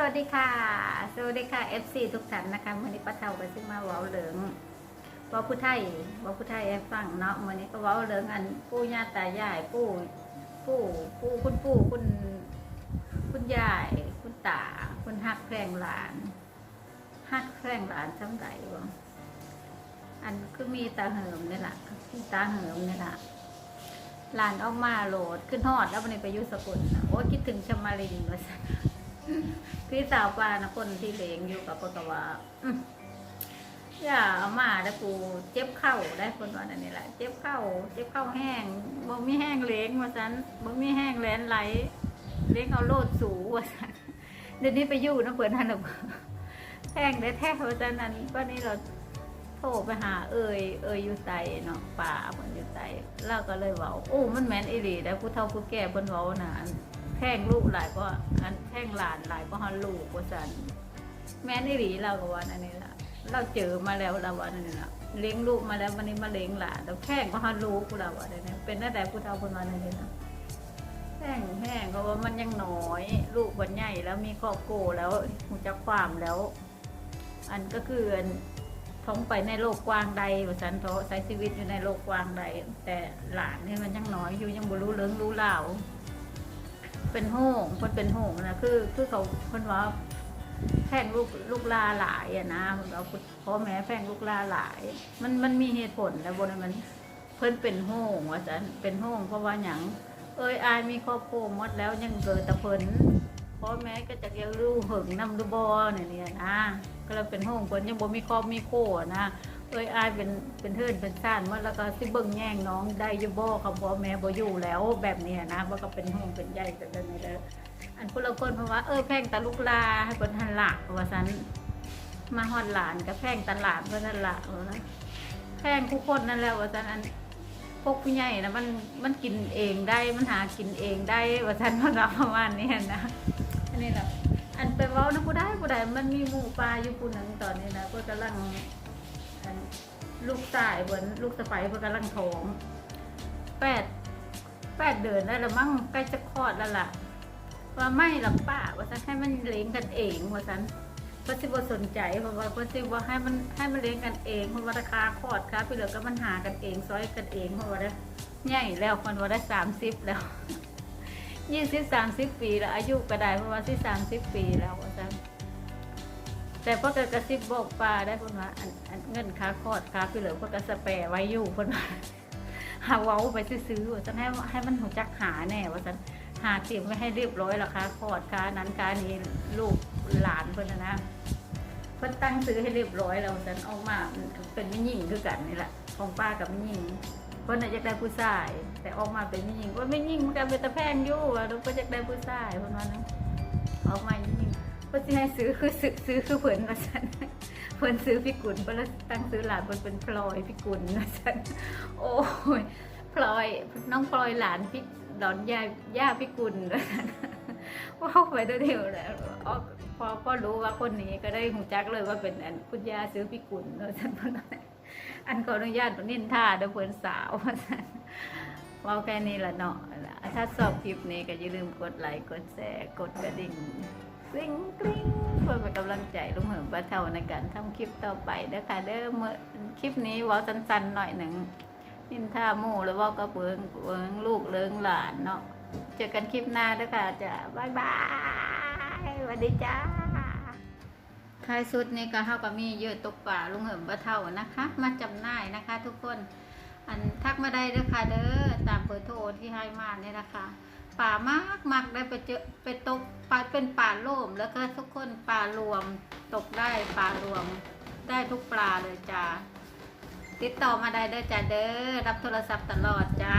สวัสดีค่ะ สวัสดีค่ะ FC ทุกท่านนะคะวันนี้ป้าเท่าก็ซึ่งมาเว้าเหลืองเว้าผู้ไทยเว้าผู้ไทยให้ฟังเนาะวันนี้ก็เว้าเหลืองอันปู่ย่าตายายปู่ปู่ปู่คุณปู่คุณคุณยาย คุณตาคุณฮักแพร่งหลานฮักแพร่งหลานจำได้บ่อันคือมีตาเหิมนี่แหละมีตาเหิมนี่แหละหลานออกมาโหลดขึ้นฮอดแล้ววันนี้ไปยุสกุลโอ้คิดถึงชมารินว่าซั่น พี่สาวปลานะคนที่เลงอยู่กับปกว่าอืมอย่าเอามาแล้ปูเจ็บเข่าได้คนว่านั่นนี่แหละเจ็บเข่าเจ็บเข่าแห้งบ่มีแห้งเล้งว่าสันบ่มีแห้งแลนไหลเล้งเอาโลดสูว่าสันเดี๋ยวนี้ไปอยู่นะเปิดทันหรอกแห้งได้แท้ว่าสันนั้นก็นี่เราโทรไปหาเอ่ยเอ่ยอยู่ไตเนาะป่าเพิ่นอยู่ไตเราก็เลยว้าโอ้มันแมนอีหลีแล้ผู้เฒ่าผู้แก่เพิ่นเว้าน่ะอัน แท่งลูกหลายก็อันแท่งหลานหลายก็ฮันลูกว่าสันแม่นี่หลีเราก็ว่านั่นนี่ละเราเจอมาแล้วเราว่านั่นนี่ละเลี้ยงลูกมาแล้ววันนี้มาเลี้ยงหลานแล้วแท่งก็ฮันลูกเราว่านั่นนี่เป็นตั้งแต่ผู้เฒ่าคนนั้นนั่นนี่ละแท่งแท่งก็ว่ามันยังน้อย ลูกวันใหญ่แล้วมีครอบครัวแล้วหูจักความแล้ว อันก็คืออันท้องไปในโลกกว้างใดว่าสันเถาะใช้ชีวิตอยู่ในโลกกว้างใดแต่หลานนี่มันยังน้อยอยู่ยังบ่รู้เรื่องรู้เล่า เป็นโห้งคนเป็นโห้งนะคือคือเขาคนว่าแพงลูกลูกลาหลายอะนะมันเอาพ่อแม่แพงลูกลาหลาย มันมันมีเหตุผลแล้วบนมันเพิ่นเป็นโห้งว่าจันเป็นโห้งเพราะว่าหยังเอ้ยอายมีครอบครัวหมดแล้วยังเกิดแต่เพิ่นพ่อแม่ก็จะเลี้ยงลูกหึงนำดูบอเนี่ยนะก็เลยเป็นโห้งเพิ่นยังบ่มีครอบมีโคนะ เอ้ยอายเป็นเป็นเทินเป็นซ่านว่าแล้วก็สิเบิ่งแย่งน้องได้อยูบ่คำพ่อแม่บ่อยู่แล้วแบบเนี้ยนะว่าก็เป็นห้องเป็นใหญ่เป็นแบบนี้แล้วอันพวกเราคนเพราะว่าเออแพ่งตาลูกลาให้เพิ่นหันหลักว่าซั่นมาฮอดหลานก็แพ่งตลาดเพิ่นนั่นละว่านะแพ่งทุกคนนั่นแหละว่าซั่นอันพวกผู้ใหญ่นะมันมันกินเองได้มันหากินเองได้ว่าซั่นมันประมาณนี้นะอันนี้แหละอันไปเว้านะผู้ใดผู้ใดมันมีหมู่ปลาอยู่ผู้หนึงตอนนี้นะเพิ่นกำลัง อันลูกชายเหมือนลูกสะใภ้เพิ่นกำลังท้องแปดแปดเดือนแล้วละมั้งใกล้จะคลอดแล้วล่ะ ว่าไม่หรอกป้าว่าฉันให้มันเลี้ยงกันเองว่าฉันเพื่อสิบ่สนใจเพราะว่าเพื่อสิว่าให้มันให้มันเลี้ยงกันเองเพราะว่าราคาคลอดค่ะพี่เหลือก็มันหากันเองซอยกันเองเพราะว่าได้ใหญ่แล้วคนว่าได้สามสิบแล้วยี่สิบสามสิบปีแล้วอายุก็ได้เพราะว่าที่สามสิบปีแล้วว่าฉัน แต่พ่อกกระซิบบอกป้าได้เพ่นว่าอันอันเงินค่าคอดค่าพี่เหลือพ่อก็สแปรไว้อยู่เพ่นว่าหาเว้าไปซื้อๆว่าฉันให้ให้มันหูจักหาแน่ว่าฉันหาเตรียมไว้ให้เรียบร้อยแล้วค่าคอดค่านั้นค่านี้ลูกหลานเพ่นนะนะเพิ่นตั้งซื้อให้เรียบร้อยแล้วฉันออกมาเป็นไม่ยิ่งคือกันนี่แหละของป้ากับไม่ยิ่งเพิ่นน่ะอยากได้ผู้ชาย แต่ออกมาเป็นไม่ยิ่งว่าไม่ยิ่งมันก็เป็นตะแพงอยู่ว่าเราก็อยากได้ผู้ชายเพิ่นว่านะออกมายิ่ง เพิ่นสิให้ซื้อคือซื้อซื้อคือเพิ่นว่าซั่นเพิ่นซื้อพิกุลเพิ่นตั้งซื้อหลานเพิ่นเป็นพลอยพิกุลว่าซั่นโอ้ยพลอยน้องพลอยหลานพิดอนยายย่าพิกุลว่าซั่นว้าวไปเดียวแล้วอ๋อพอพอรู้ว่าคนนี้ก็ได้หูจักเลยว่าเป็นอันคุณย่าซื้อพิกุลว่าซั่นเพิ่นอันขออนุญาตนินท่าเด้อเพิ่นสาวว่าซั่นว้าแค่นี้ละเนาะถ้าชอบคลิปนี้ก็อย่าลืมกดไลค์กดแชร์กดกระดิ่ง กริ๊งกริ๊งเพื่อเป็นกำลังใจลุงเหิมป้าเท่าในการทำคลิปต่อไปนะคะเด้อเมื่อคลิปนี้ว่าสั้นๆหน่อยหนึ่งนินท่าหมู่หรือว่าก็เบิงเบิงลูกเลิงหลานเนาะเจอกันคลิปหน้าเด้อค่ะจะบายบายสวัสดีจ้าท้ายสุดนี่ก็เท่ากับมีเยอะตกป่าลุงเหิมป้าเท่านะคะ มาจำหน่ายนะคะ ทุกคนอันทักมาได้เด้อค่ะเด้อตามเบอร์โทรที่ให้มาเนี่ยนะคะ ป่ามากมากได้ไปเจอไปตกปลาเป็นป่าโล่มแล้วก็ทุกคนปลารวมตกได้ปลารวมได้ทุกปลาเลยจ้าติดต่อมาได้เด้อจ้าเด้อรับโทรศัพท์ตลอดจ้า